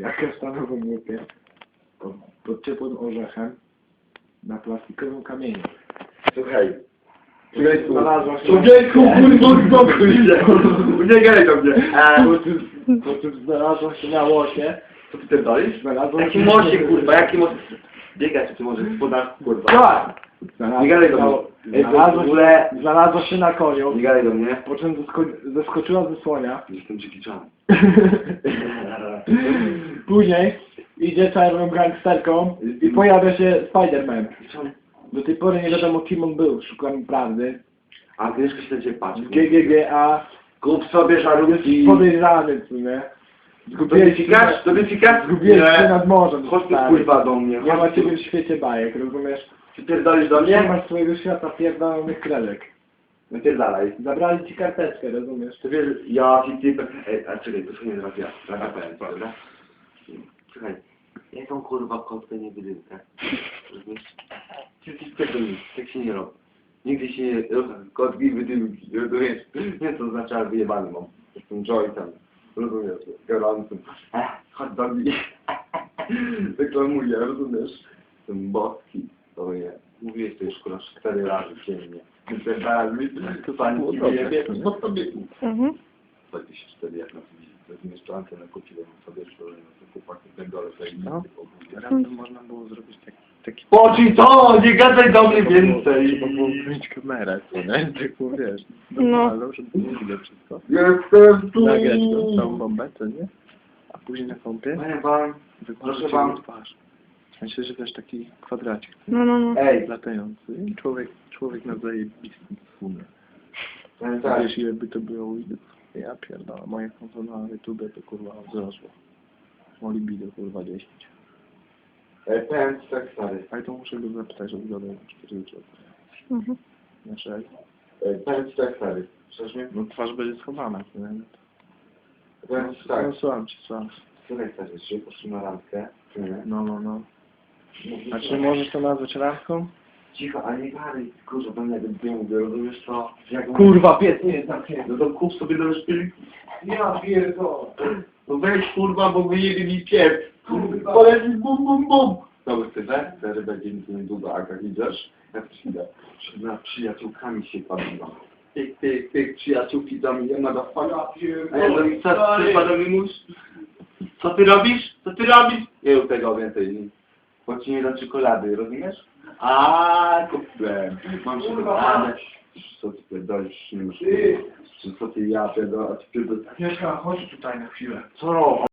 Ja kasztanową łupię pod, pod ciepłym orzechem na plastikowym kamieniu. Słuchaj. Człowieku, Znalazła się- człowieku, kurwa, spokój się. Nie gadaj do mnie. Po Eee, czym, po czym znalazła się na łosie. co ty pierdolisz? Znalazła Jaki się- mosie, kurwa, jaki mosie? Biegać, czy ty możesz w spodach, kurwa. Tak! Znalazła, Nie gadaj do mnie. Ej, znalazła, W ogóle- się, znalazła się na koniu, Nie gadaj do mnie. po czym zesko- zeskoczyła ze słonia. Jestem Chan. Później idzie czarną gangsterką i pojawia się Spider-Man. Do tej pory nie wiadomo kim on był, szukam prawdy. A Agnieszka się na ciebie patrzy. GGGA Kup sobie żarówki. podejrzany. Tobie cikasz? Tobie cikasz? Zgubiłeś się nad morzem. Chodź tu stary. kurwa do mnie. Nie ma ciebie w świecie bajek, rozumiesz? Ty pierdolisz do Nie mnie? masz swojego świata pierdolonych kredek. Wypierdalaj. Zabrali ci karteczkę, rozumiesz? To wiesz, ja ci ty... Ej, a czekaj, to sobie ja. Teraz ja powiem, dobra? Słuchaj, jaką kurwa kotkę nie wydymkę? Rozumiesz? Ty ty tego nic, tak się nie robi. Nigdy się nie... Kotki wydymki, rozumiesz? Nie, to znaczy, że wyjebany mam. Jestem joytem. Rozumiesz? Gorącym. Chodź do mnie. Reklamuję, rozumiesz? Jestem boski. To nie. Mówiłeś to już kurwa cztery razy dziennie. Wypierdalaj, to pani ci wyjebie. No to by... Mhm. 24 jak na tym Zmieszczankę na kupiłem sobie to ten dole tutaj No. nie Razem można było zrobić taki... taki... Poczuj to! Nie gadaj do mnie więcej! Trzeba było wziąć kamerę, co nie? Tylko wiesz, No. normalną, żeby było widać wszystko. Jestem tu! Nagrać tą całą bombę, co nie? A później na kąpie Panie pan, wykładać Proszę jego pan. twarz. W sensie, że też taki kwadracik No, no, no. ej, latający. I człowiek, człowiek na zajebistym sumie. tak, Wiesz, ile by to było widzów? Ja pierdolę, moje konto na YouTube to kurwa wzrosło. O libido kurwa 10. ej, powiem ci tak stary, Ale to muszę go zapytać, żeby zadał 4 zł. Mhm. Na 6. ej, powiem ci tak stary, przecież mnie, No twarz będzie schowana, nie? powiem ci tak, No słucham cię, słucham. słuchaj stary, że poszli na randkę, nie? No, no, no. Mówi, A czy możesz to nazwać randką? Cicho, a nie dalej, kurwa, do mnie nie mówię, rozumiesz to? Jak Kurwa, pies nie jest zamknięty. No to kup sobie do szpili. Ja pierdolę. No weź kurwa, bo wyjebie mi pies. Kurwa. Poleci bum bum bum. To by chcesz, że będzie mi tu niedługo, a jak idziesz, jak przyjdę, przed nad przyjaciółkami się bawiłam. Pyk, pyk, pyk, przyjaciółki do mnie, ma do fala. A ja do co ty panowie mówisz? Co ty robisz? Co ty robisz? Nie rób tego więcej. Nie da czekolady, rozumiesz? A, kupiłem. Mam czekoladę. Co ty pierdolisz? Nie masz. Ty. Co ty ja pierdolę? Mieszka, chodź tutaj na chwilę. Co?